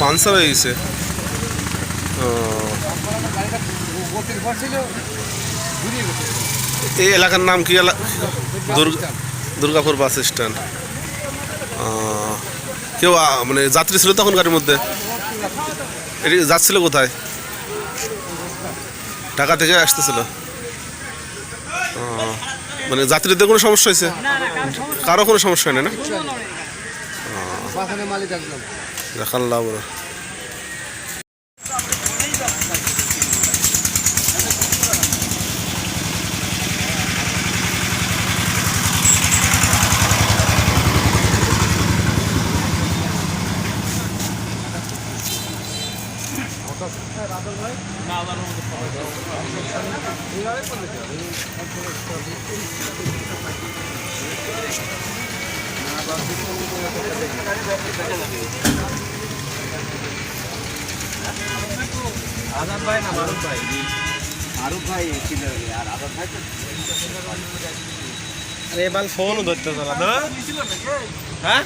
Puncture হয়ে গেছে। এই এলাকার নাম কি দুর্গাপুর বাস স্ট্যান্ড। কেউ মানে যাত্রী ছিল তখন গাড়ির মধ্যে? এটি যাচ্ছিল কোথায়? ঢাকা থেকে আসতেছিল। মানে যাত্রীদের কোনো সমস্যা হয়েছে? কারও কোনো সমস্যা হয় না? না বাসনের মালিক একদম দেখাল্লা বড় আজাদ ভাই না মারুফ ভাই মারুফ ভাই ছিল আর আজাদ ভাই তো আরে এবার ফোন ধরতে না হ্যাঁ